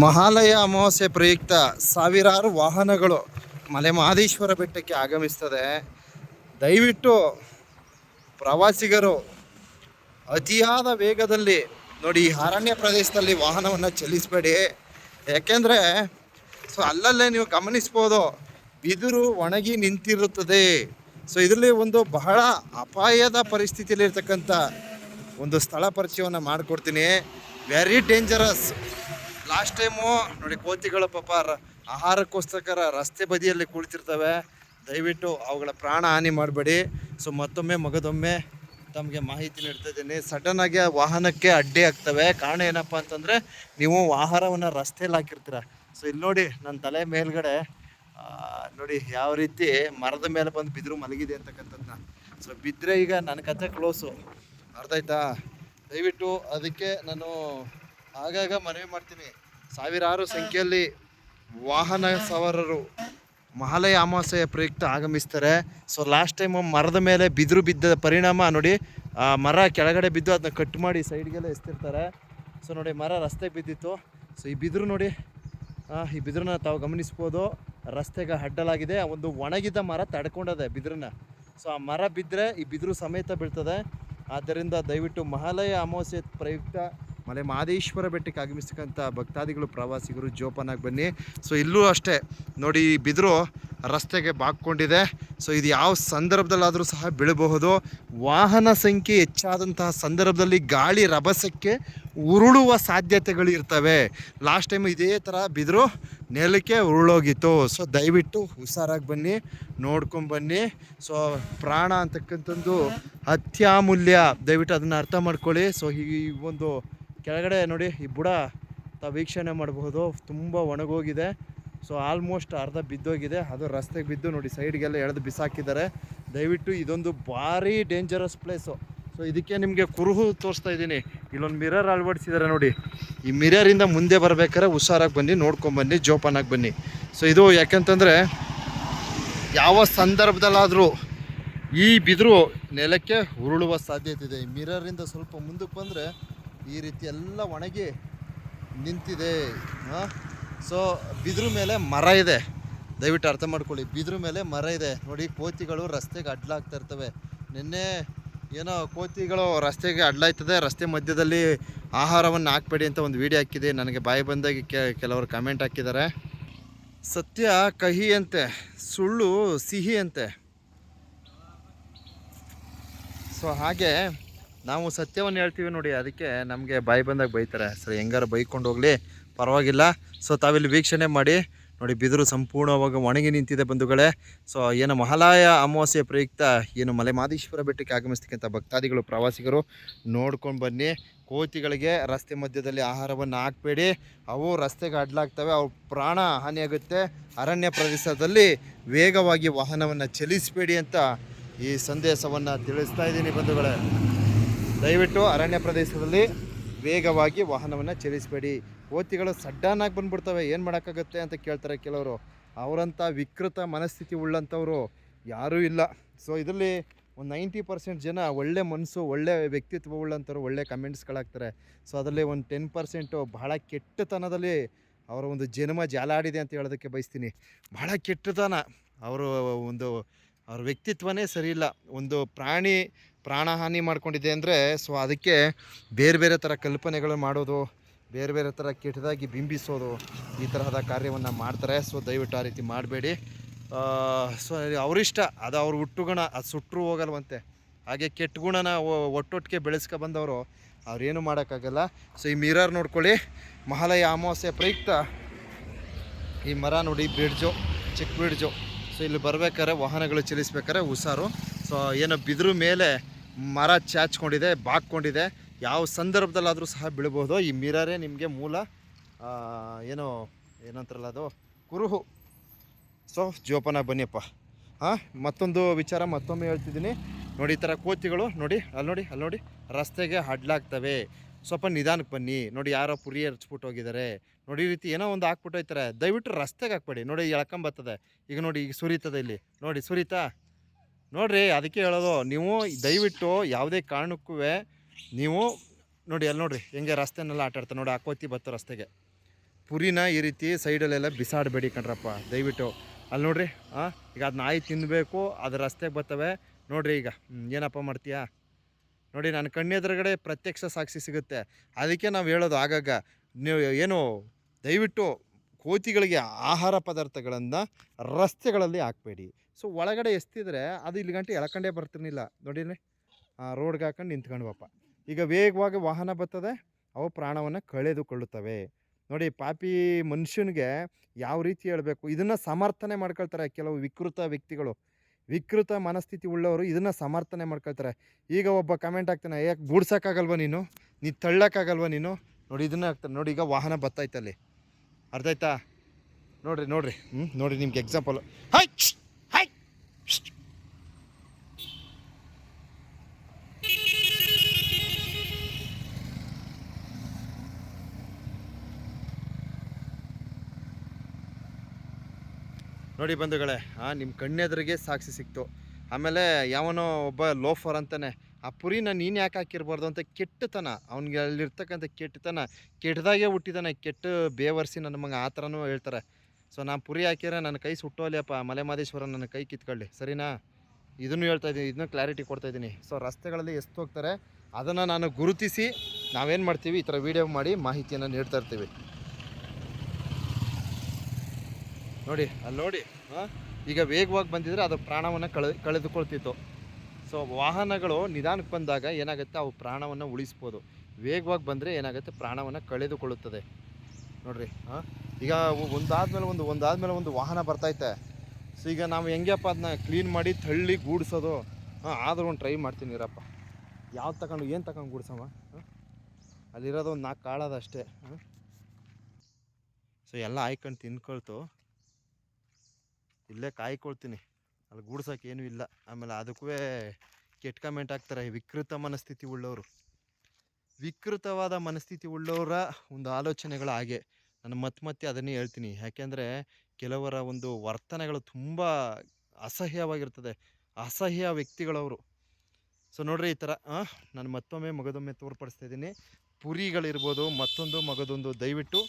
ಮಹಾಲಯ ಅಮಾವಾಸ್ಯೆ ಪ್ರಯುಕ್ತ ಸಾವಿರಾರು ವಾಹನಗಳು ಮಲೆ ಮಹದೇಶ್ವರ ಬೆಟ್ಟಕ್ಕೆ ಆಗಮಿಸ್ತದೆ. ದಯವಿಟ್ಟು ಪ್ರವಾಸಿಗರು ಅತಿಯಾದ ವೇಗದಲ್ಲಿ ನೋಡಿ ಈ ಅರಣ್ಯ ಪ್ರದೇಶದಲ್ಲಿ ವಾಹನವನ್ನು ಚಲಿಸಬೇಡಿ. ಯಾಕೆಂದರೆ ಸೊ ಅಲ್ಲಲ್ಲೇ ನೀವು ಗಮನಿಸ್ಬೋದು, ಬಿದಿರು ಒಣಗಿ ನಿಂತಿರುತ್ತದೆ. ಸೊ ಇದರಲ್ಲಿ ಒಂದು ಬಹಳ ಅಪಾಯದ ಪರಿಸ್ಥಿತಿಯಲ್ಲಿ ಇರ್ತಕ್ಕಂಥ ಒಂದು ಸ್ಥಳ ಪರಿಚಯವನ್ನು ಮಾಡಿಕೊಡ್ತೀನಿ. ವೆರಿ ಡೇಂಜರಸ್ ಲಾಸ್ಟ್ ಟೈಮು ನೋಡಿ ಕೋತಿಗಳ ಪಾಪ ಆಹಾರಕ್ಕೋಸ್ಕರ ರಸ್ತೆ ಬದಿಯಲ್ಲಿ ಕುಳಿತಿರ್ತವೆ. ದಯವಿಟ್ಟು ಅವುಗಳ ಪ್ರಾಣ ಹಾನಿ ಮಾಡಬೇಡಿ. ಸೊ ಮತ್ತೊಮ್ಮೆ ಮಗದೊಮ್ಮೆ ತಮಗೆ ಮಾಹಿತಿ ನೀಡ್ತಾ ಇದ್ದೀನಿ. ಆಗಿ ವಾಹನಕ್ಕೆ ಅಡ್ಡಿ ಆಗ್ತವೆ. ಕಾರಣ ಏನಪ್ಪ ಅಂತಂದರೆ ನೀವು ಆಹಾರವನ್ನು ರಸ್ತೆಯಲ್ಲಿ ಹಾಕಿರ್ತೀರ. ಸೊ ಇಲ್ಲಿ ನೋಡಿ ನನ್ನ ತಲೆ ಮೇಲ್ಗಡೆ ನೋಡಿ ಯಾವ ರೀತಿ ಮರದ ಮೇಲೆ ಬಂದು ಬಿದ್ರು ಮಲಗಿದೆ ಅಂತಕ್ಕಂಥದ್ದನ್ನ ಸೊ ಬಿದ್ದರೆ ಈಗ ನನ್ನ ಕತೆ ಕ್ಲೋಸು ಅರ್ಥ ಆಯ್ತಾ? ದಯವಿಟ್ಟು ಅದಕ್ಕೆ ನಾನು ಆಗಾಗ ಮನವಿ ಮಾಡ್ತೀನಿ. ಸಾವಿರಾರು ಸಂಖ್ಯೆಯಲ್ಲಿ ವಾಹನ ಸವಾರರು ಮಹಾಲಯ ಅಮಾವಾಸ್ಯೆಯ ಪ್ರಯುಕ್ತ ಆಗಮಿಸ್ತಾರೆ. ಸೊ ಲಾಸ್ಟ್ ಟೈಮ್ ಮರದ ಮೇಲೆ ಬಿದಿರು ಬಿದ್ದ ಪರಿಣಾಮ ನೋಡಿ, ಆ, ಮರ ಕೆಳಗಡೆ ಬಿದ್ದು ಅದನ್ನ ಕಟ್ ಮಾಡಿ ಸೈಡ್ಗೆಲ್ಲ ಎಸ್ತಿರ್ತಾರೆ. ಸೊ ನೋಡಿ, ಮರ ರಸ್ತೆ ಬಿದ್ದಿತ್ತು. ಸೊ ಈ ಬಿದಿರು ನೋಡಿ ಈ ಬಿದಿರನ್ನ ತಾವು ಗಮನಿಸ್ಬೋದು. ರಸ್ತೆಗೆ ಅಡ್ಡಲಾಗಿದೆ. ಒಂದು ಒಣಗಿದ ಮರ ತಡ್ಕೊಂಡದೆ ಬಿದಿರನ್ನ. ಸೊ ಆ ಮರ ಬಿದ್ದರೆ ಈ ಬಿದಿರು ಸಮೇತ ಬೀಳ್ತದೆ. ಆದ್ದರಿಂದ ದಯವಿಟ್ಟು ಮಹಾಲಯ ಅಮಾವಾಸ್ಯೆ ಪ್ರಯುಕ್ತ ಮಲೆ ಮಹದೇಶ್ವರ ಬೆಟ್ಟಕ್ಕೆ ಆಗಮಿಸ್ತಕ್ಕಂಥ ಭಕ್ತಾದಿಗಳು, ಪ್ರವಾಸಿಗರು ಜೋಪಾನಾಗಿ ಬನ್ನಿ. ಸೊ ಇಲ್ಲೂ ಅಷ್ಟೇ, ನೋಡಿ ಬಿದಿರು ರಸ್ತೆಗೆ ಬಾಕ್ಕೊಂಡಿದೆ ಸೊ ಇದು ಯಾವ ಸಂದರ್ಭದಲ್ಲಾದರೂ ಸಹ ಬೀಳಬಹುದು. ವಾಹನ ಸಂಖ್ಯೆ ಹೆಚ್ಚಾದಂತಹ ಸಂದರ್ಭದಲ್ಲಿ ಗಾಳಿ ರಭಸಕ್ಕೆ ಉರುಳುವ ಸಾಧ್ಯತೆಗಳು ಇರ್ತವೆ ಲಾಸ್ಟ್ ಟೈಮ್ ಇದೇ ಥರ ಬಿದಿರು ನೆಲಕ್ಕೆ ಉರುಳೋಗಿತ್ತು. ಸೊ ದಯವಿಟ್ಟು ಹುಷಾರಾಗಿ ಬನ್ನಿ, ನೋಡ್ಕೊಂಡು ಬನ್ನಿ. ಸೊ ಪ್ರಾಣ ಅಂತಕ್ಕಂಥದ್ದು ಅತ್ಯಾಮೂಲ್ಯ. ದಯವಿಟ್ಟು ಅದನ್ನು ಅರ್ಥ ಮಾಡ್ಕೊಳ್ಳಿ. ಸೊ ಈ ಒಂದು ಕೆಳಗಡೆ ನೋಡಿ, ಈ ಬುಡ ತಾವು ವೀಕ್ಷಣೆ ಮಾಡಬಹುದು. ತುಂಬ ಒಣಗೋಗಿದೆ. ಸೊ, ಆಲ್ಮೋಸ್ಟ್ ಅರ್ಧ ಬಿದ್ದೋಗಿದೆ. ಅದು ರಸ್ತೆಗೆ ಬಿದ್ದು ನೋಡಿ, ಸೈಡ್ಗೆಲ್ಲ ಎಳೆದು ಬಿಸಾಕಿದ್ದಾರೆ. ದಯವಿಟ್ಟು ಇದೊಂದು ಭಾರಿ ಡೇಂಜರಸ್ ಪ್ಲೇಸು ಸೊ, ಇದಕ್ಕೆ ನಿಮಗೆ ಕುರುಹು ತೋರಿಸ್ತಾ ಇದ್ದೀನಿ. ಇಲ್ಲೊಂದು ಮಿರರ್ ಅಳವಡಿಸಿದ್ದಾರೆ ನೋಡಿ. ಈ ಮಿರರಿಂದ ಮುಂದೆ ಬರಬೇಕಾದ್ರೆ ಹುಷಾರಾಗಿ ಬನ್ನಿ ನೋಡ್ಕೊಂಬನ್ನಿ ಜೋಪಾನಾಗಿ ಬನ್ನಿ. ಸೊ, ಇದು ಯಾಕಂತಂದರೆ ಯಾವ ಸಂದರ್ಭದಲ್ಲಾದರೂ ಈ ಬಿದಿರು ನೆಲಕ್ಕೆ ಉರುಳುವ ಸಾಧ್ಯತೆ ಇದೆ. ಈ ಮಿರರಿಂದ ಸ್ವಲ್ಪ ಮುಂದಕ್ಕೆ ಬಂದರೆ ಈ ರೀತಿ ಎಲ್ಲ ಒಣಗಿ ನಿಂತಿದೆ. ಸೊ ಬಿದಿರು ಮೇಲೆ ಮರ ಇದೆ. ದಯವಿಟ್ಟು ಅರ್ಥ ಮಾಡ್ಕೊಳ್ಳಿ. ಬಿದಿರು ಮೇಲೆ ಮರ ಇದೆ. ನೋಡಿ, ಕೋತಿಗಳು ರಸ್ತೆಗೆ ಅಡ್ಲಾಗ್ತಾ ಇರ್ತವೆ. ನಿನ್ನೆ ಏನೋ ಕೋತಿಗಳು ರಸ್ತೆಗೆ ಅಡ್ಲಾಯ್ತದೆ. ರಸ್ತೆ ಮಧ್ಯದಲ್ಲಿ ಆಹಾರವನ್ನು ಹಾಕ್ಬೇಡಿ ಅಂತ ಒಂದು ವಿಡಿಯೋ ಹಾಕಿದೆ. ನನಗೆ ಬಾಯಿ ಬಂದಾಗ ಕೆಲವರು ಕಮೆಂಟ್ ಹಾಕಿದ್ದಾರೆ. ಸತ್ಯ ಕಹಿ ಅಂತೆ, ಸುಳ್ಳು ಸಿಹಿ ಅಂತೆ. ಸೊ ಹಾಗೆ ನಾವು ಸತ್ಯವನ್ನು ಹೇಳ್ತೀವಿ ನೋಡಿ, ಅದಕ್ಕೆ ನಮಗೆ ಬಾಯಿ ಬಂದಾಗ ಬೈತಾರೆ. ಸರಿ, ಹೆಂಗಾರು ಬೈಕೊಂಡು ಹೋಗಲಿ. ಪರವಾಗಿಲ್ಲ. ಸೊ ತಾವಿಲ್ಲಿ ವೀಕ್ಷಣೆ ಮಾಡಿ, ನೋಡಿ ಬಿದಿರು ಸಂಪೂರ್ಣವಾಗಿ ಒಣಗಿ ನಿಂತಿದೆ ಬಂಧುಗಳೇ. ಸೊ ಏನು ಮಹಾಲಯ ಅಮಾವಾಸ್ಯೆ ಪ್ರಯುಕ್ತ ಏನು ಮಲೆ ಮಾದೇಶ್ವರ ಬೆಟ್ಟಕ್ಕೆ ಆಗಮಿಸ್ತಕ್ಕಂಥ ಭಕ್ತಾದಿಗಳು, ಪ್ರವಾಸಿಗರು ನೋಡ್ಕೊಂಡು ಬನ್ನಿ. ಕೋತಿಗಳಿಗೆ ರಸ್ತೆ ಮಧ್ಯದಲ್ಲಿ ಆಹಾರವನ್ನು ಹಾಕಬೇಡಿ. ಅವು ರಸ್ತೆಗೆ ಅಡ್ಲಾಗ್ತವೆ ಅವು ಪ್ರಾಣ ಹಾನಿಯಾಗುತ್ತೆ. ಅರಣ್ಯ ಪ್ರದೇಶದಲ್ಲಿ ವೇಗವಾಗಿ ವಾಹನವನ್ನು ಚಲಿಸಬೇಡಿ ಅಂತ ಈ ಸಂದೇಶವನ್ನು ತಿಳಿಸ್ತಾ ಇದ್ದೀನಿ ಬಂಧುಗಳೇ. ದಯವಿಟ್ಟು ಅರಣ್ಯ ಪ್ರದೇಶದಲ್ಲಿ ವೇಗವಾಗಿ ವಾಹನವನ್ನು ಚಲಿಸಬೇಡಿ. ಕೋತಿಗಳು ಸಡ್ಡನ್ನಾಗಿ ಬಂದ್ಬಿಡ್ತವೆ. ಏನು ಮಾಡೋಕ್ಕಾಗುತ್ತೆ ಅಂತ ಕೇಳ್ತಾರೆ ಕೆಲವರು. ಅವರಂಥ ವಿಕೃತ ಮನಸ್ಥಿತಿ ಉಳ್ಳಂಥವರು ಯಾರೂ ಇಲ್ಲ. ಸೊ ಇದರಲ್ಲಿ ಒಂದು ನೈಂಟಿ ಪರ್ಸೆಂಟ್ ಜನ ಒಳ್ಳೆ ಮನಸ್ಸು, ಒಳ್ಳೆ ವ್ಯಕ್ತಿತ್ವ ಉಳ್ಳಂಥವ್ರು, ಒಳ್ಳೆ ಕಮೆಂಟ್ಸ್ಗಳಾಗ್ತಾರೆ. ಸೊ ಅದರಲ್ಲಿ ಒಂದು ಟೆನ್ ಪರ್ಸೆಂಟು ಬಹಳ ಕೆಟ್ಟತನದಲ್ಲಿ ಅವರ ಒಂದು ಜನ್ಮ ಜಾಲಾಡಿದೆ ಅಂತ ಹೇಳೋದಕ್ಕೆ ಬಯಸ್ತೀನಿ. ಬಹಳ ಕೆಟ್ಟತನ. ಅವರು ಒಂದು ಅವ್ರ ವ್ಯಕ್ತಿತ್ವನೇ ಸರಿಯಿಲ್ಲ ಒಂದು ಪ್ರಾಣಿ ಪ್ರಾಣಹಾನಿ ಮಾಡ್ಕೊಂಡಿದೆ ಅಂದರೆ ಸೊ ಅದಕ್ಕೆ ಬೇರೆ ಬೇರೆ ಥರ ಕಲ್ಪನೆಗಳು ಮಾಡೋದು, ಬೇರೆ ಬೇರೆ ಥರ ಕೆಟ್ಟದಾಗಿ ಬಿಂಬಿಸೋದು ಈ ತರಹದ ಕಾರ್ಯವನ್ನು ಮಾಡ್ತಾರೆ. ಸೊ ದಯವಿಟ್ಟು ಆ ರೀತಿ ಮಾಡಬೇಡಿ. ಸೊ ಅವರಿಷ್ಟ. ಅದು ಅವ್ರ ಹುಟ್ಟುಗುಣ, ಅದು ಸುಟ್ಟರು ಹೋಗಲ್ವಂತೆ. ಹಾಗೆ ಕೆಟ್ಟ ಗುಣನ ಒಟ್ಟೊಟ್ಟಿಗೆ ಬೆಳೆಸ್ಕೊ ಬಂದವರು ಅವ್ರೇನು ಮಾಡೋಕ್ಕಾಗಲ್ಲ. ಸೊ ಈ ಮಿರರ್ ನೋಡ್ಕೊಳ್ಳಿ. ಮಹಾಲಯ ಅಮಾವಾಸ್ಯೆ ಪ್ರಯುಕ್ತ ಈ ಮರ ನೋಡಿ, ಬ್ರಿಡ್ಜು, ಚಿಕ್ಕ ಬ್ರಿಡ್ಜು. ಇಲ್ಲಿ ಬರ್ಬೇಕಾದ್ರೆ ವಾಹನಗಳು ಚಲಿಸ್ಬೇಕಾದ್ರೆ ಹುಷಾರು. ಸೊ ಏನೋ ಬಿದಿರು ಮೇಲೆ ಮರ ಚಾಚ್ಕೊಂಡಿದೆ, ಬಾಕ್ಕೊಂಡಿದೆ. ಯಾವ ಸಂದರ್ಭದಲ್ಲಾದರೂ ಸಹ ಬೀಳ್ಬೋದು. ಈ ಮಿರರೇ ನಿಮಗೆ ಮೂಲ ಏನೋ, ಏನಂತಾರಲ್ಲ ಅದು, ಕುರುಹು. ಸೊ ಜೋಪಾನ ಬನ್ನಿಯಪ್ಪ. ಹಾಂ, ಮತ್ತೊಂದು ವಿಚಾರ ಮತ್ತೊಮ್ಮೆ ಹೇಳ್ತಿದ್ದೀನಿ. ನೋಡಿ, ಈ ಥರ ಕೋತಿಗಳು ನೋಡಿ, ಅಲ್ಲಿ ನೋಡಿ ಅಲ್ಲಿ ನೋಡಿ, ರಸ್ತೆಗೆ ಅಡ್ಲಾಗ್ತವೆ. ಸ್ವಲ್ಪ ನಿಧಾನಕ್ಕೆ ಬನ್ನಿ. ನೋಡಿ ಯಾರೋ ಪುರಿ ಹರ್ಚ್ಬಿಟ್ಟು ಹೋಗಿದ್ದಾರೆ ನೋಡಿ ಈ ರೀತಿ ಏನೋ ಒಂದು ಹಾಕ್ಬಿಟ್ಟು ಹೋಯ್ತಾರೆ ದಯವಿಟ್ಟು ರಸ್ತೆಗೆ ಹಾಕ್ಬೇಡಿ. ನೋಡಿ ಎಳ್ಕೊಂಬರ್ತದೆ ಈಗ ನೋಡಿ ಈಗ ಸುರಿತದೆ ಇಲ್ಲಿ. ನೋಡಿ ಸುರಿತಾ? ನೋಡ್ರಿ ಅದಕ್ಕೆ ಹೇಳೋದು, ನೀವು ದಯವಿಟ್ಟು ಯಾವುದೇ ಕಾರಣಕ್ಕೂ ನೀವು ನೋಡಿ ಅಲ್ಲಿ ನೋಡ್ರಿ ಹೆಂಗೆ ರಸ್ತೆನೆಲ್ಲ ಆಟ ಆಡ್ತಾರೆ. ನೋಡಿ ಹಾಕೋತಿ ಕೋತಿ ಬತ್ತು ರಸ್ತೆಗೆ. ಪುರಿನ ಈ ರೀತಿ ಸೈಡಲ್ಲೆಲ್ಲ ಬಿಸಾಡಬೇಡಿ ಕಣ್ರಪ್ಪ. ದಯವಿಟ್ಟು. ಅಲ್ಲಿ ನೋಡ್ರಿ ಹಾಂ ಈಗ ಅದು ನಾಯಿ ತಿನ್ನಬೇಕು ಅದು ರಸ್ತೆಗೆ ಬರ್ತವೆ. ನೋಡ್ರಿ ಈಗ. ಏನಪ್ಪ ಮಾಡ್ತೀಯಾ? ನೋಡಿ, ನನ್ನ ಕಣ್ಣೆದುರುಗಡೆ ಪ್ರತ್ಯಕ್ಷ ಸಾಕ್ಷಿ ಸಿಗುತ್ತೆ. ಅದಕ್ಕೆ ನಾವು ಹೇಳೋದು ಆಗಾಗ, ನೀವು ಏನು ದಯವಿಟ್ಟು ಕೋತಿಗಳಿಗೆ ಆಹಾರ ಪದಾರ್ಥಗಳನ್ನು ರಸ್ತೆಗಳಲ್ಲಿ ಹಾಕಬೇಡಿ. ಸೊ, ಒಳಗಡೆ ಎಸ್ತಿದ್ರೆ ಅದು ಇಲ್ಲಿ ಗಂಟೆ ಎಳ್ಕೊಂಡೇ ಬರ್ತಿರ್ಲಿಲ್ಲ. ನೋಡಿರಿ ರೋಡ್ಗೆ ಹಾಕೊಂಡು ನಿಂತ್ಕೊಂಡ್ವಪ್ಪ ಈಗ ವೇಗವಾಗಿ ವಾಹನ ಬರ್ತದೆ, ಅವು ಪ್ರಾಣವನ್ನು ಕಳೆದುಕೊಳ್ಳುತ್ತವೆ. ನೋಡಿ, ಪಾಪಿ ಮನುಷ್ಯನಿಗೆ ಯಾವ ರೀತಿ ಹೇಳಬೇಕು? ಇದನ್ನು ಸಮರ್ಥನೆ ಮಾಡ್ಕೊಳ್ತಾರೆ ಕೆಲವು ವಿಕೃತ ವ್ಯಕ್ತಿಗಳು. ವಿಕೃತ ಮನಸ್ಥಿತಿ ಉಳ್ಳವರು ಇದನ್ನು ಸಮರ್ಥನೆ ಮಾಡ್ಕೊಳ್ತಾರೆ. ಈಗ ಒಬ್ಬ ಕಮೆಂಟ್ ಹಾಕ್ತಾನೆ ಯಾಕೆ ಗೂಡ್ಸೋಕ್ಕಾಗಲ್ವ ನೀನು? ನೀ ತಳ್ಳೋಕ್ಕಾಗಲ್ವ ನೀನು? ನೋಡಿ ಇದನ್ನ ಹಾಕ್ತಾನೆ ನೋಡಿ ಈಗ ವಾಹನ ಬತ್ತೈತೆ ಅಲ್ಲಿ ಅರ್ಥ ಆಯ್ತಾ? ನೋಡ್ರಿ ನೋಡ್ರಿ. ಹ್ಞೂ ನೋಡಿರಿ ನಿಮ್ಗೆ ಎಕ್ಸಾಂಪಲ್ ಹೈ ನೋಡಿ ಬಂಧುಗಳೇ ನಿಮ್ಮ ಕಣ್ಣೆದ್ರಿಗೆ ಸಾಕ್ಷಿ ಸಿಕ್ತು. ಆಮೇಲೆ ಯಾವನೋ ಒಬ್ಬ ಲೋಫರ್ ಅಂತಾನೆ, ಆ ಪುರಿನ ನೀನು ಯಾಕೆ ಹಾಕಿರ್ಬಾರ್ದು ಅಂತ ಕೆಟ್ಟತನ, ಅವ್ನಿಗೆ ಅಲ್ಲಿರ್ತಕ್ಕಂಥ ಕೆಟ್ಟತನ, ಕೆಟ್ಟದಾಗೆ ಹುಟ್ಟಿದಾನೆ, ಕೆಟ್ಟ ಬೇವರ್ಸಿ ನನ್ನ ಮಗ ಆ ಥರನೂ ಹೇಳ್ತಾರೆ. ಸೊ ನಾನು ಪುರಿ ಹಾಕಿದ್ರೆ ನನ್ನ ಕೈ ಸುಟ್ಟೋಲಿಯಪ್ಪ ಮಲೆಮಾದೇಶ್ವರ ನನ್ನ ಕೈ ಕಿತ್ಕೊಳ್ಳಿ, ಸರಿನಾ? ಇದನ್ನು ಹೇಳ್ತಾ ಇದ್ದೀನಿ, ಇದನ್ನು ಕ್ಲಾರಿಟಿ ಕೊಡ್ತಾ ಇದ್ದೀನಿ. ಸೊ ರಸ್ತೆಗಳಲ್ಲಿ ಎಷ್ಟು ಹೋಗ್ತಾರೆ, ಅದನ್ನು ನಾನು ಗುರುತಿಸಿ ನಾವೇನು ಮಾಡ್ತೀವಿ, ಈ ಥರ ವೀಡಿಯೋ ಮಾಡಿ ಮಾಹಿತಿಯನ್ನು ನೀಡ್ತಾ ಇರ್ತೀವಿ. ನೋಡಿ ಅಲ್ಲಿ ನೋಡಿ ಈಗ ವೇಗವಾಗಿ ಬಂದಿದ್ರೆ ಅದು ಪ್ರಾಣವನ್ನು ಕಳೆ, ಕಳೆದುಕೊಳ್ತಿತ್ತು. ಸೊ ವಾಹನಗಳು ನಿಧಾನಕ್ಕೆ ಬಂದಾಗ ಏನಾಗುತ್ತೆ? ಅವು ಪ್ರಾಣವನ್ನು ಉಳಿಸ್ಬೋದು. ವೇಗವಾಗಿ ಬಂದರೆ ಏನಾಗುತ್ತೆ? ಪ್ರಾಣವನ್ನು ಕಳೆದುಕೊಳ್ಳುತ್ತದೆ. ನೋಡ್ರಿ, ಹಾಂ? ಈಗ ಒಂದಾದ್ಮೇಲೆ ಒಂದು ಒಂದಾದ್ಮೇಲೆ ಒಂದು ವಾಹನ ಬರ್ತೈತೆ ಸೊ ಈಗ ನಾವು ಹೆಂಗ್ಯಪ್ಪ ಅದನ್ನ ಕ್ಲೀನ್ ಮಾಡಿ ತಳ್ಳಿ ಗೂಡಿಸೋದು? ಹಾಂ, ಆದರೂ ಒಂದು ಟ್ರೈ ಮಾಡ್ತೀನಿ ಇರಪ್ಪ. ಯಾವ್ದು ತಗೊಂಡು, ಏನು ತಗೊಂಡು ಗೂಡ್ಸಮ್ಮ ಹಾಂ? ಅಲ್ಲಿರೋದು ಒಂದು ನಾಲ್ಕು ಕಾಳದ ಅಷ್ಟೇ. ಹಾಂ? ಸೊ ಎಲ್ಲ ಆಯ್ಕೊಂಡು ತಿನ್ಕೊಳ್ತು ಇಲ್ಲೇ ಕಾಯ್ಕೊಳ್ತೀನಿ. ಅಲ್ಲಿ ಗೂಡ್ಸೋಕೆ ಏನೂ ಇಲ್ಲ. ಆಮೇಲೆ ಅದಕ್ಕೂ ಕೆಟ್ಟ ಕಮೆಂಟ್ ಹಾಕ್ತಾರೆ, ವಿಕೃತ ಮನಸ್ಥಿತಿ ಉಳ್ಳವರು ವಿಕೃತವಾದ ಮನಸ್ಥಿತಿ ಉಳ್ಳವರ ಒಂದು ಆಲೋಚನೆಗಳು ಹಾಗೆ. ನಾನು ಮತ್ತೆ ಮತ್ತೆ ಅದನ್ನೇ ಹೇಳ್ತೀನಿ. ಯಾಕೆಂದರೆ ಕೆಲವರ ಒಂದು ವರ್ತನೆಗಳು ತುಂಬ ಅಸಹ್ಯವಾಗಿರ್ತದೆ. ಅಸಹ್ಯ ವ್ಯಕ್ತಿಗಳವರು. ಸೊ ನೋಡ್ರಿ ಈ ಥರ ನಾನು ಮತ್ತೊಮ್ಮೆ ಮಗದೊಮ್ಮೆ ತೋರ್ಪಡಿಸ್ತಾ ಇದ್ದೀನಿ. ಪುರಿಗಳಿರ್ಬೋದು ಮತ್ತೊಂದು ಮಗದೊಂದು ದಯವಿಟ್ಟು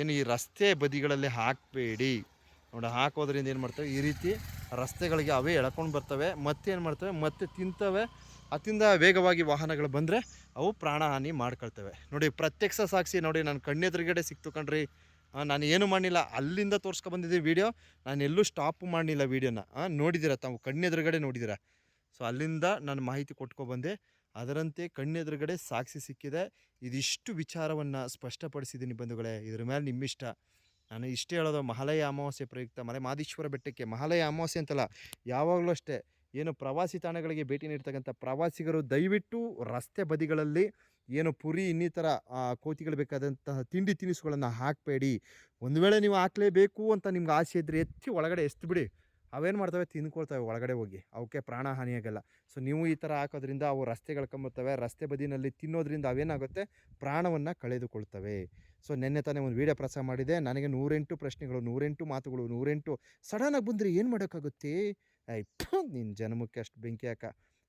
ಏನು ಈ ರಸ್ತೆ ಬದಿಗಳಲ್ಲಿ ಹಾಕಬೇಡಿ. ನೋಡಿ, ಹಾಕೋದ್ರಿಂದ ಏನು ಮಾಡ್ತವೆ? ಈ ರೀತಿ ರಸ್ತೆಗಳಿಗೆ ಅವೇ ಎಳ್ಕೊಂಡು ಬರ್ತವೆ, ಮತ್ತೆ ಏನು ಮಾಡ್ತವೆ? ಮತ್ತೆ ತಿಂತವೆ. ಅತಿಂದ ವೇಗವಾಗಿ ವಾಹನಗಳು ಬಂದರೆ ಅವು ಪ್ರಾಣಹಾನಿ ಮಾಡ್ಕೊಳ್ತವೆ. ನೋಡಿ, ಪ್ರತ್ಯಕ್ಷ ಸಾಕ್ಷಿ ನೋಡಿ ನಾನು ಕಣ್ಣೆದುರುಗಡೆ ಸಿಕ್ತು ಕಣ್ರಿ. ನಾನು ಏನು ಮಾಡಲಿಲ್ಲ ಅಲ್ಲಿಂದ ತೋರಿಸ್ಕೊಬಂದಿದ್ದೀನಿ ವೀಡಿಯೋ ನಾನು ಎಲ್ಲೂ ಸ್ಟಾಪ್ ಮಾಡಲಿಲ್ಲ ವೀಡಿಯೋನ ನೋಡಿದ್ದೀರ ತಾವು ಕಣ್ಣೆದುರುಗಡೆ ನೋಡಿದ್ದೀರ ಸೊ ಅಲ್ಲಿಂದ ನಾನು ಮಾಹಿತಿ ಕೊಟ್ಕೊಬಂದೆ ಅದರಂತೆ ಕಣ್ಣೆದುರುಗಡೆ ಸಾಕ್ಷಿ ಸಿಕ್ಕಿದೆ. ಇದಿಷ್ಟು ವಿಚಾರವನ್ನು ಸ್ಪಷ್ಟಪಡಿಸಿದ್ದೀನಿ ಬಂಧುಗಳೇ. ಇದ್ರ ಮೇಲೆ ನಿಮ್ಮಿಷ್ಟ. ನಾನು ಇಷ್ಟೇ ಹೇಳೋದು ಮಹಾಲಯ ಅಮಾವಾಸ್ಯೆ ಪ್ರಯುಕ್ತ ಮಲೆ ಮಾದೇಶ್ವರ ಬೆಟ್ಟಕ್ಕೆ. ಮಹಾಲಯ ಅಮಾವಾಸ್ಯೆ ಅಂತಲ್ಲ, ಯಾವಾಗಲೂ ಅಷ್ಟೇ, ಏನು ಪ್ರವಾಸಿ ತಾಣಗಳಿಗೆ ಭೇಟಿ ನೀಡ್ತಕ್ಕಂಥ ಪ್ರವಾಸಿಗರು ದಯವಿಟ್ಟು ರಸ್ತೆ ಬದಿಗಳಲ್ಲಿ ಏನು ಪುರಿ ಇನ್ನಿತರ ಕೋತಿಗಳು ಬೇಕಾದಂತಹ ತಿಂಡಿ ತಿನಿಸುಗಳನ್ನು ಹಾಕಬೇಡಿ. ಒಂದು ವೇಳೆ ನೀವು ಹಾಕಲೇಬೇಕು ಅಂತ ನಿಮ್ಗೆ ಆಸೆ ಇದ್ದರೆ ಎತ್ತಿ ಒಳಗಡೆ ಎಸ್ತು ಬಿಡಿ. ಅವೇನು ಮಾಡ್ತವೆ? ತಿನ್ಕೊಳ್ತವೆ ಒಳಗಡೆ ಹೋಗಿ. ಅವಕ್ಕೆ ಪ್ರಾಣ ಹಾನಿಯಾಗಲ್ಲ ಸೊ, ನೀವು ಈ ಥರ ಹಾಕೋದ್ರಿಂದ ಅವು ರಸ್ತೆಗಳ್ಕೊಂಬರ್ತವೆ ರಸ್ತೆ ಬದಿನಲ್ಲಿ ತಿನ್ನೋದ್ರಿಂದ ಅವೇನಾಗುತ್ತೆ? ಪ್ರಾಣವನ್ನು ಕಳೆದುಕೊಳ್ತವೆ. ಸೊ, ನಿನ್ನೆ ತಾನೇ ಒಂದು ವೀಡಿಯೋ ಪ್ರಸಾರ ಮಾಡಿದೆ. ನನಗೆ ನೂರೆಂಟು ಪ್ರಶ್ನೆಗಳು, ನೂರೆಂಟು ಮಾತುಗಳು, ನೂರೆಂಟು ಸಡನ್ನಾಗಿ ಬಂದರೆ ಏನು ಮಾಡೋಕ್ಕಾಗುತ್ತೆ? ಐ ನಿನ್ನ ಜನ್ಮಕ್ಕೆ ಅಷ್ಟು ಬೆಂಕಿ ಹಾಕ.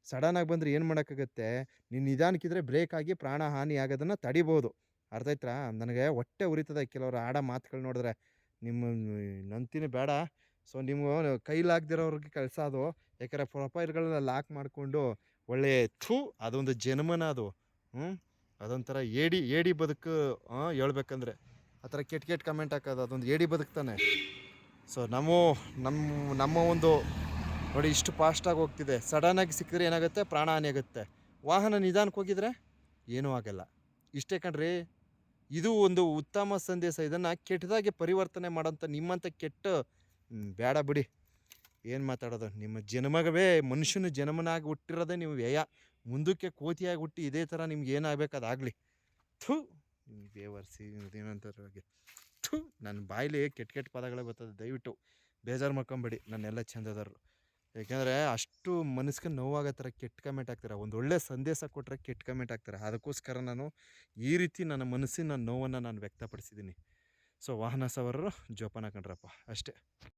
ಸಡನ್ನಾಗಿ ಬಂದರೆ ಏನು ಮಾಡೋಕ್ಕಾಗುತ್ತೆ? ನೀನು ನಿಧಾನಕ್ಕಿದ್ರೆ ಬ್ರೇಕ್ ಆಗಿ ಪ್ರಾಣ ಹಾನಿ ಆಗೋದನ್ನು ತಡಿಬೋದು. ಅರ್ಥ ಆಯ್ತಾ ನನಗೆ ಹೊಟ್ಟೆ ಉರಿತದೆ. ಕೆಲವರು ಆಡೋ ಮಾತುಗಳು ನೋಡಿದ್ರೆ. ನಿಮ್ಮ ನಂತಿನ ಬೇಡ. ಸೊ ನೀವು ಕೈಲಾಗ್ದಿರೋರಿಗೆ ಕೆಲಸ ಅದು ಯಾಕಂದರೆ ಪ್ರೊಫೈಲ್ಗಳನ್ನ ಲಾಕ್ ಮಾಡಿಕೊಂಡು ಒಳ್ಳೆ ಥೂ ಅದೊಂದು ಜನ್ಮನ ಅದು. ಹ್ಞೂ ಅದೊಂಥರ ಏಡಿ ಏಡಿ ಬದುಕು ಹೇಳ್ಬೇಕಂದ್ರೆ. ಆ ಥರ ಕೆಟ್ಟ ಕೆಟ್ಟ ಕಮೆಂಟ್ ಹಾಕೋದು ಅದೊಂದು ಏಡಿ ಬದುಕ್ತಾನೆ ಸೊ ನಮ್ಮ ನಮ್ಮ ನಮ್ಮ ಒಂದು ನೋಡಿ ಇಷ್ಟು ಫಾಸ್ಟಾಗಿ ಹೋಗ್ತಿದೆ. ಸಡನ್ನಾಗಿ ಸಿಕ್ಕಿದ್ರೆ ಏನಾಗುತ್ತೆ? ಪ್ರಾಣ ಆಗುತ್ತೆ ವಾಹನ ನಿಧಾನಕ್ಕೆ ಹೋಗಿದ್ರೆ ಏನೂ ಆಗಲ್ಲ. ಇಷ್ಟೇ ಕಣ್ರಿ, ಇದು ಒಂದು ಉತ್ತಮ ಸಂದೇಶ. ಇದನ್ನು ಕೆಟ್ಟದಾಗಿ ಪರಿವರ್ತನೆ ಮಾಡೋಂಥ ನಿಮ್ಮಂಥ ಕೆಟ್ಟ ಬೇಡ ಬಿಡಿ. ಏನು ಮಾತಾಡೋದು? ನಿಮ್ಮ ಜನ್ಮಗವೇ ಮನುಷ್ಯನ ಜನ್ಮನಾಗಿ ಹುಟ್ಟಿರೋದೇ ನೀವು ವ್ಯಯ. ಮುಂದಕ್ಕೆ ಕೋತಿಯಾಗಿ ಹುಟ್ಟಿ ಇದೇ ಥರ ನಿಮ್ಗೆ ಏನಾಗಬೇಕು ಅದಾಗಲಿ. ಥೂ ಬೇವರ್ಸಿ ಏನಂತಾರೆ ಥೂ, ನನ್ನ ಬಾಯಿಲಿ ಕೆಟ್ಟ ಕೆಟ್ಟ ಪದಗಳೇ ಬರ್ತದೆ, ದಯವಿಟ್ಟು ಬೇಜಾರು ಮಾಡ್ಕೊಂಬೇಡಿ, ನನ್ನೆಲ್ಲ ಚಂದದಾರರು ಯಾಕೆಂದರೆ ಅಷ್ಟು ಮನಸ್ಸಿಗೆ ನೋವಾಗೋ ಕೆಟ್ಟ ಕಮೆಂಟ್ ಹಾಕ್ತಾರೆ? ಒಂದು ಒಳ್ಳೆ ಸಂದೇಶ ಕೊಟ್ಟರೆ ಕೆಟ್ಟ ಕಮೆಂಟ್ ಆಗ್ತಾರೆ ಅದಕ್ಕೋಸ್ಕರ ನಾನು ಈ ರೀತಿ ನನ್ನ ಮನಸ್ಸಿನ ನೋವನ್ನು ನಾನು ವ್ಯಕ್ತಪಡಿಸಿದ್ದೀನಿ. ಸೊ, ವಾಹನ ಸವಾರರು, ಜೋಪಾನ ಕಂಡ್ರಪ್ಪ ಅಷ್ಟೇ.